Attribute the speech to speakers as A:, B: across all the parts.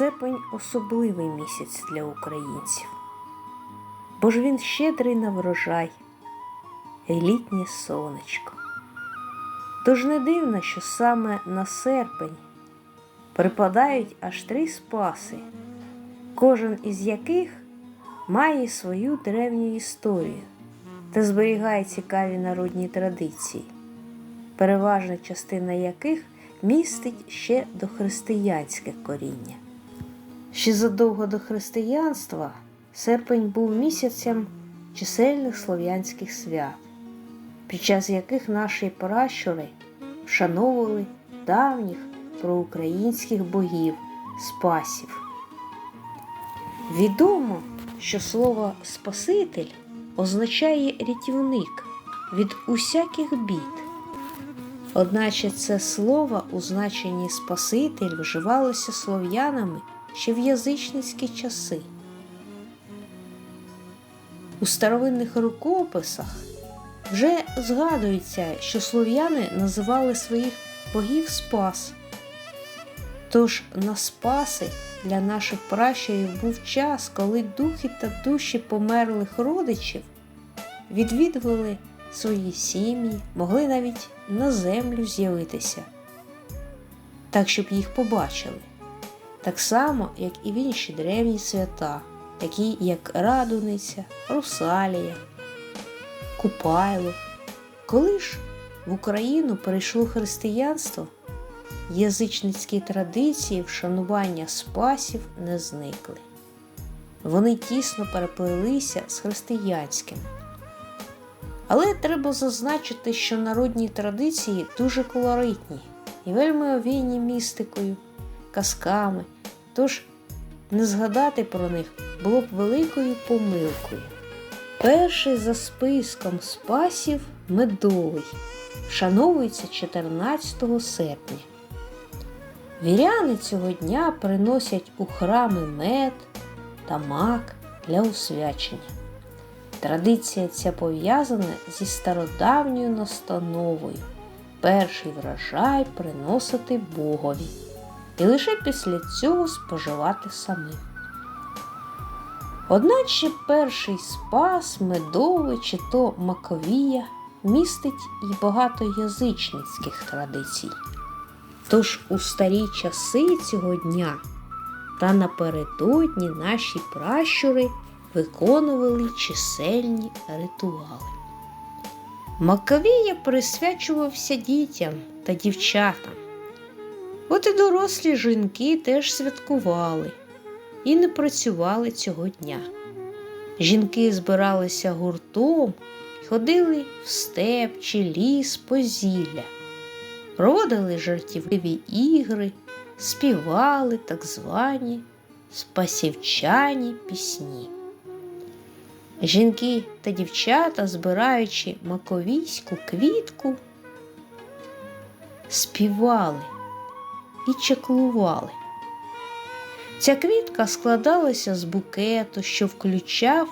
A: Серпень особливий місяць для українців, бо ж він щедрий на врожай і літнє сонечко. Тож не дивно, що саме на серпень припадають аж три спаси, кожен із яких має свою древню історію та зберігає цікаві народні традиції, переважна частина яких містить ще дохристиянське коріння. Ще задовго до християнства серпень був місяцем чисельних слов'янських свят, під час яких наші пращури вшановували давніх проукраїнських богів спасів. Відомо, що слово Спаситель означає рятівник від усяких бід. Одначе це слово у значенні Спаситель вживалося слов'янами ще в язичницькі часи. У старовинних рукописах вже згадується, що слов'яни називали своїх богів Спас. Тож на Спаси для наших пращурів був час, коли духи та душі померлих родичів відвідували свої сім'ї, могли навіть на землю з'явитися, так, щоб їх побачили. Так само, як і в інші древні свята, такі як Радуниця, Русалія, Купайло. Коли ж в Україну перейшло християнство, язичницькі традиції вшанування спасів не зникли. Вони тісно переплелися з християнськими. Але треба зазначити, що народні традиції дуже колоритні і вельми овійні містикою, казками, тож не згадати про них було б великою помилкою. Перший за списком спасів медовий вшановується 14 серпня. Віряни цього дня приносять у храми мед та мак для освячення. Традиція ця пов'язана зі стародавньою настановою перший врожай приносити Богові і лише після цього споживати самим. Одначе перший спас медовий чи то Маковія містить і багато язичницьких традицій. Тож у старі часи цього дня та напередодні наші пращури виконували чисельні ритуали. Маковія присвячувався дітям та дівчатам. От і дорослі жінки теж святкували і не працювали цього дня. Жінки збиралися гуртом ходили в степ чи ліс по зілля, проводили жартівливі ігри, співали так звані спасівчані пісні. Жінки та дівчата, збираючи маковійську квітку, співали і чеклували. Ця квітка складалася з букету, що включав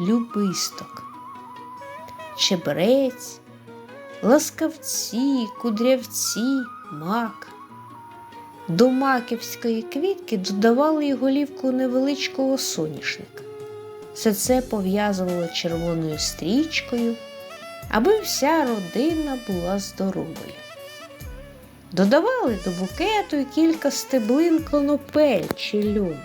A: любисток, чебрець, ласкавці, кудрявці, мак. До маківської квітки додавали й голівку невеличкого соняшника. Все це пов'язувало червоною стрічкою, аби вся родина була здоровою. Додавали до букету й кілька стеблин конопель чи льону.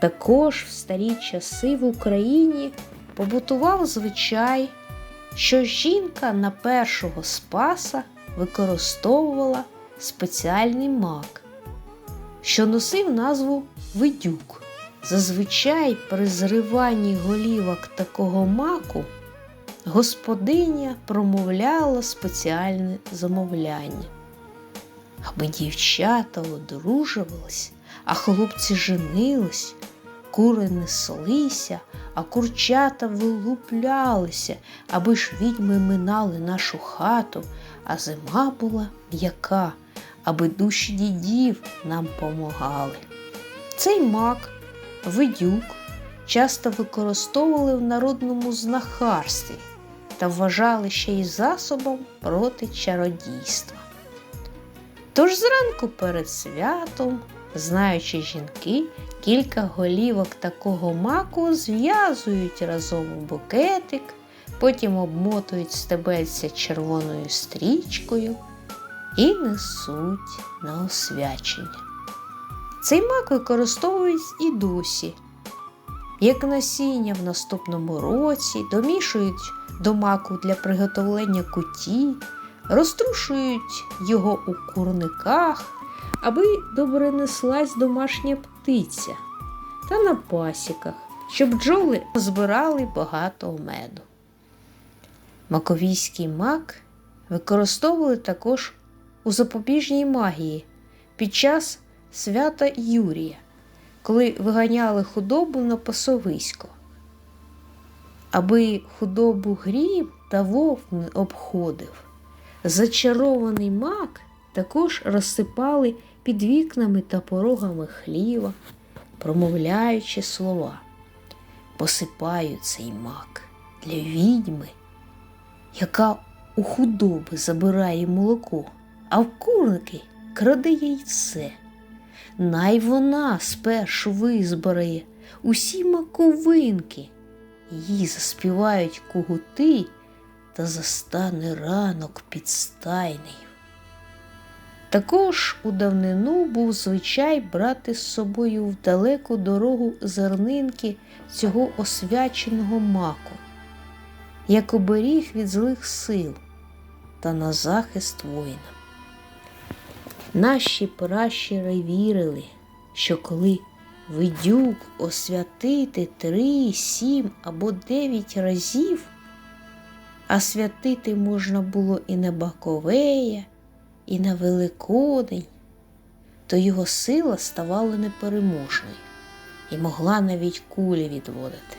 A: Також в старі часи в Україні побутував звичай, що жінка на першого спаса використовувала спеціальний мак, що носив назву видюк. Зазвичай при зриванні голівок такого маку господиня промовляла спеціальне замовляння, аби дівчата одружувались, а хлопці женились, кури неслися, а курчата вилуплялися, аби ж відьми минали нашу хату, а зима була м'яка, аби душі дідів нам помагали. Цей мак видюк часто використовували в народному знахарстві та вважали ще й засобом проти чародійства. Тож зранку перед святом Знаючи жінки, кілька голівок такого маку зв'язують разом у букетик, потім обмотують стебельця червоною стрічкою і несуть на освячення. Цей мак використовують і досі. Як насіння в наступному році домішують до маку для приготовлення куті, розтрушують його у курниках, аби добре неслась домашня птиця та на пасіках, щоб бджоли збирали багато меду. Маковійський мак використовували також у запобіжній магії під час свята Юрія, коли виганяли худобу на пасовисько. Аби худобу гріб та вовк не обходив. Зачарований мак також розсипали під вікнами та порогами хліва, промовляючи слова. Посипаю цей мак для відьми, яка у худоби забирає молоко, а в курники краде яйце. Най вона спершу визбирає усі маковинки, її заспівають кугути та застане ранок підстайний. Також у давнину був звичай брати з собою в далеку дорогу зернинки цього освяченого маку, як оберіг від злих сил та на захист воїна. Наші пращури вірили, що коли видюк освятити три, сім або дев'ять разів, а святити можна було і на Баковея, і на Великодень, то його сила ставала непереможною і могла навіть кулі відводити.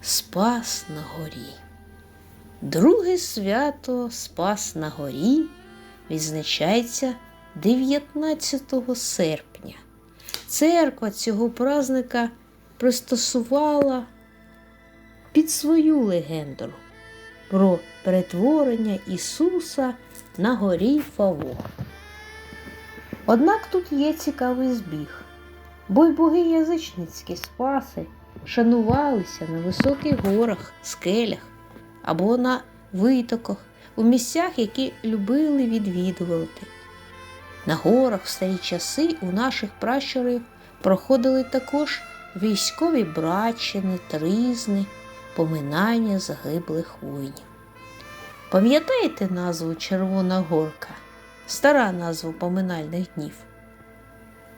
A: Спас на горі. Друге свято Спас на горі відзначається 19 серпня. Церква цього празника пристосувала під свою легенду про перетворення Ісуса на горі Фаво. Однак тут є цікавий збіг, бо й боги язичницькі спаси шанувалися на високих горах, скелях або на витоках у місцях, які любили відвідувати. На горах в старі часи у наших пращурів проходили також військові братчини, тризни, поминання загиблих воїнів. Пам'ятаєте назву Червона Горка, стара назва поминальних днів?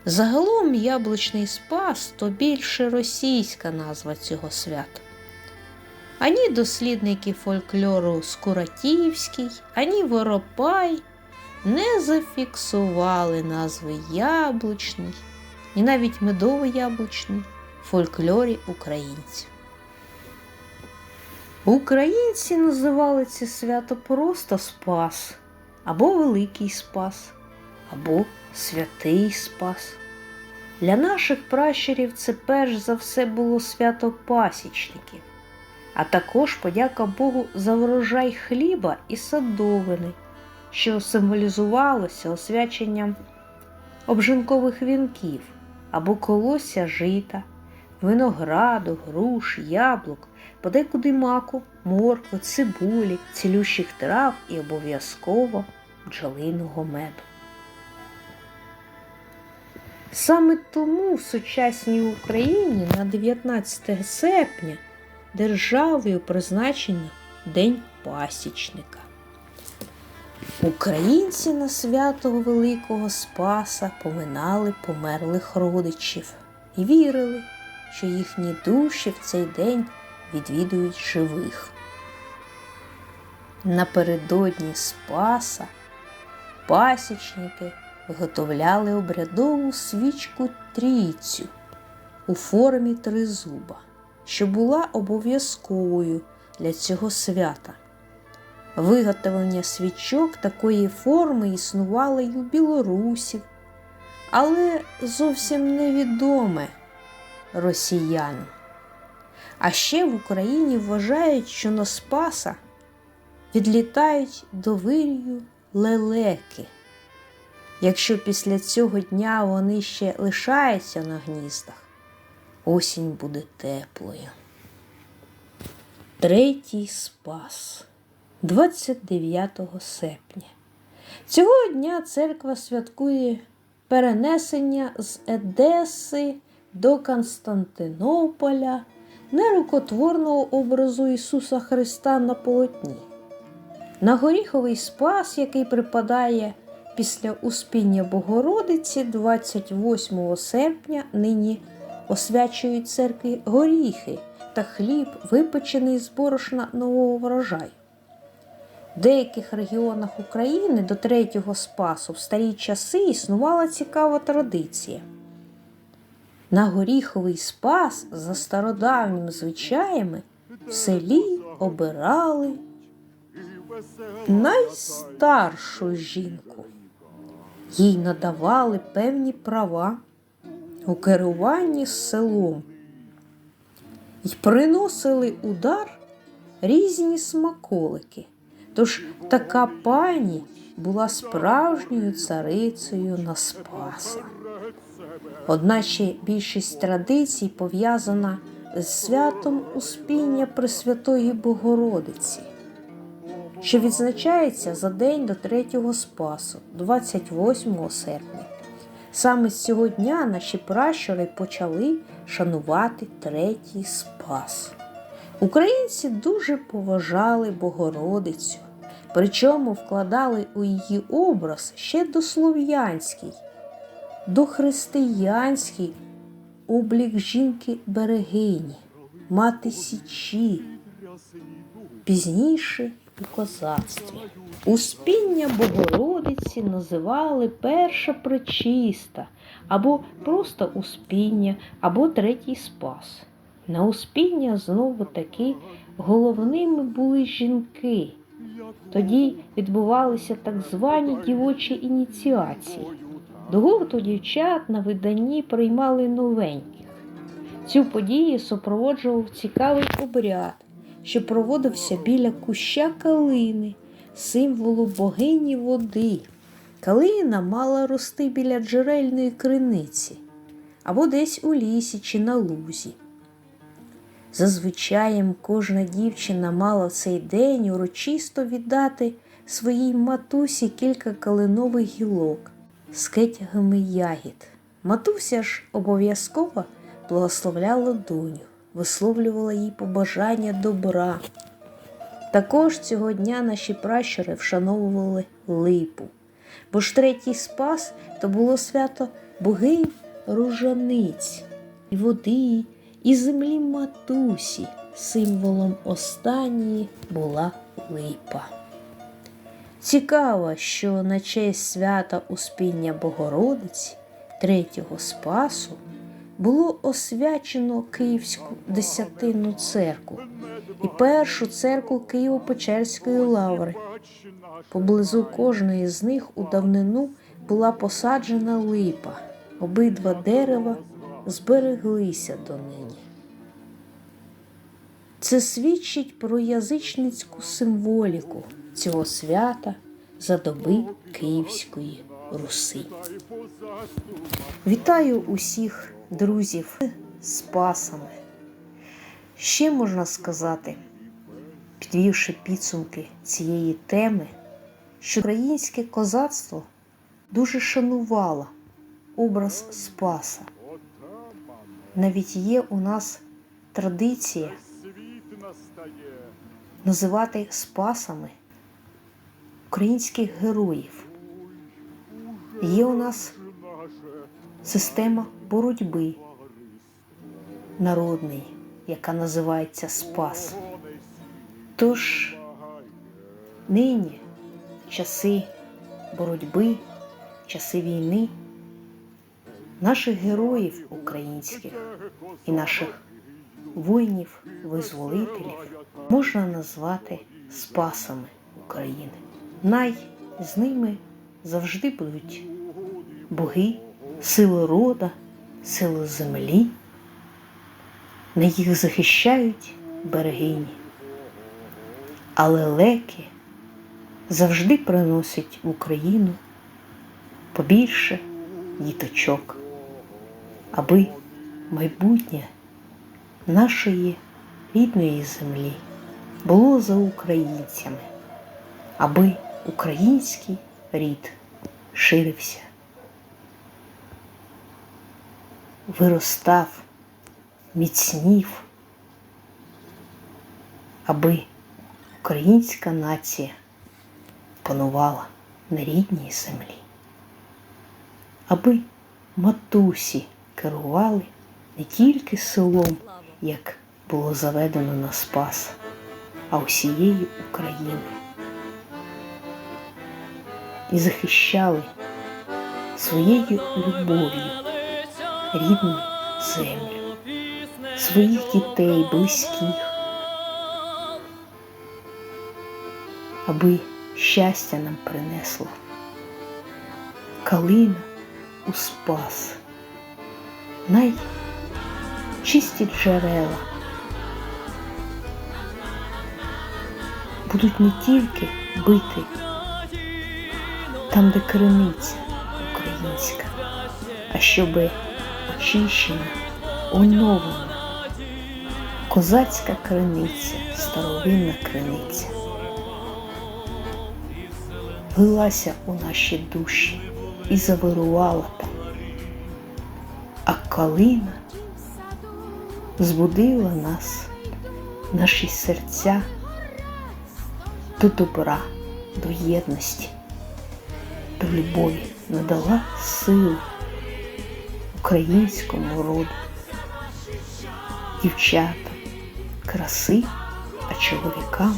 A: Загалом яблучний спас то більше російська назва цього свята. Ані дослідники фольклору Скуратівський, ані Воропай не зафіксували назви яблучний і навіть медовий яблучний в фольклорі українців. Українці називали це свято просто Спас, або Великий Спас, або Святий Спас. Для наших пращурів це перш за все було свято пасічників, а також подяка Богу за врожай хліба і садовини, що символізувалося освяченням обжинкових вінків або колосся жита, винограду, груш, яблук, подекуди маку, моркви, цибулі, цілющих трав і обов'язково бджолиного меду. Саме тому в сучасній Україні на 19 серпня державою призначено День пасічника. Українці на свято Великого Спаса поминали померлих родичів і вірили, що їхні душі в цей день відвідують живих. Напередодні Спаса пасічники виготовляли обрядову свічку трійцю у формі тризуба, що була обов'язковою для цього свята. Виготовлення свічок такої форми існувало й у білорусів, але зовсім невідоме росіянам. А ще в Україні вважають, що на Спаса відлітають до вирію лелеки. Якщо після цього дня вони ще лишаються на гніздах, осінь буде теплою. Третій спас 29 серпня. Цього дня церква святкує перенесення з Едеси до Константинополя нерукотворного образу Ісуса Христа на полотні. На горіховий спас, який припадає після Успіння Богородиці 28 серпня, нині освячують церкві горіхи та хліб, випечений з борошна нового врожаю. В деяких регіонах України до третього спасу в старі часи існувала цікава традиція. На горіховий спас за стародавніми звичаями в селі обирали найстаршу жінку. Їй надавали певні права у керуванні селом і приносили удар різні смаколики. Тож така пані була справжньою царицею на Спаса. Одначе більшість традицій пов'язана з святом Успіння Пресвятої Богородиці, що відзначається за день до третього Спасу, 28 серпня. Саме з цього дня наші пращури почали шанувати третій Спас. Українці дуже поважали Богородицю, причому вкладали у її образ ще дослов'янський, дохристиянський облік жінки берегині, мати Січі, пізніше у козацтві. Успіння Богородиці називали перша пречиста, або просто успіння, або третій спас. На успіння знову таки головними були жінки. Тоді відбувалися так звані дівочі ініціації. До гурту дівчат на виданні приймали новеньких. Цю подію супроводжував цікавий обряд, що проводився біля куща калини, символу богині води. Калина мала рости біля джерельної криниці або десь у лісі чи на лузі. Зазвичаєм кожна дівчина мала в цей день урочисто віддати своїй матусі кілька калинових гілок з кетягами ягід. Матуся ж обов'язково благословляла доню, висловлювала їй побажання добра. Також цього дня наші пращури вшановували липу, бо ж третій спас то було свято богинь ружаниць і води, і землі матусі. Символом останньої була липа. Цікаво, що на честь свята Успіння Богородиці, третього Спасу, було освячено Київську десятинну церкву і першу церкву Києво-Печерської лаври. Поблизу кожної з них у давнину була посаджена липа. Обидва дерева збереглися донині. Це свідчить про язичницьку символіку цього свята за доби Київської Руси. Вітаю усіх друзів з Пасами. Ще можна сказати, підвівши підсумки цієї теми, що українське козацтво дуже шанувало образ Спаса. Навіть є у нас традиція називати спасами українських героїв. Є у нас система боротьби народний, яка називається Спас. Тож нині часи боротьби, часи війни, наших героїв українських і наших воїнів-визволителів можна назвати спасами України. Най з ними завжди будуть боги, сили рода, сили землі. На їх захищають берегині. Але леки завжди приносять в Україну побільше діточок, аби майбутнє нашої рідної землі було за українцями, аби український рід ширився, виростав, міцнів, аби українська нація панувала на рідній землі, аби матусі керували не тільки селом, як було заведено на Спас, а усією Україною. І захищали своєю любов'ю рідну землю, своїх дітей, близьких, аби щастя нам принесло. Калина у спас, найчисті джерела будуть не тільки бити там, де криниця українська, а щоби очищена, оновлена козацька криниця, старовинна криниця влилася у наші душі і завирувала там. Калина збудила нас, наші серця до добра, до єдності, до любові, надала силу українському роду, дівчатам, краси, а чоловікам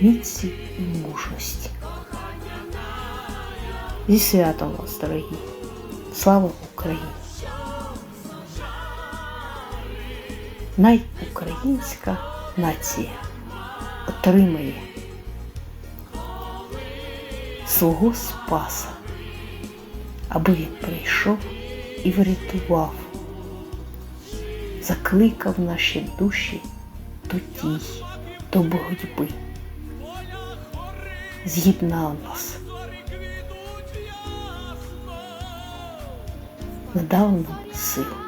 A: міці і мужності. Зі святом вас, дорогі! Слава Україні! Найукраїнська нація отримає свого Спаса, аби він прийшов і врятував, закликав наші душі до дій, до боротьби, з'єднав нас. надав нам сил.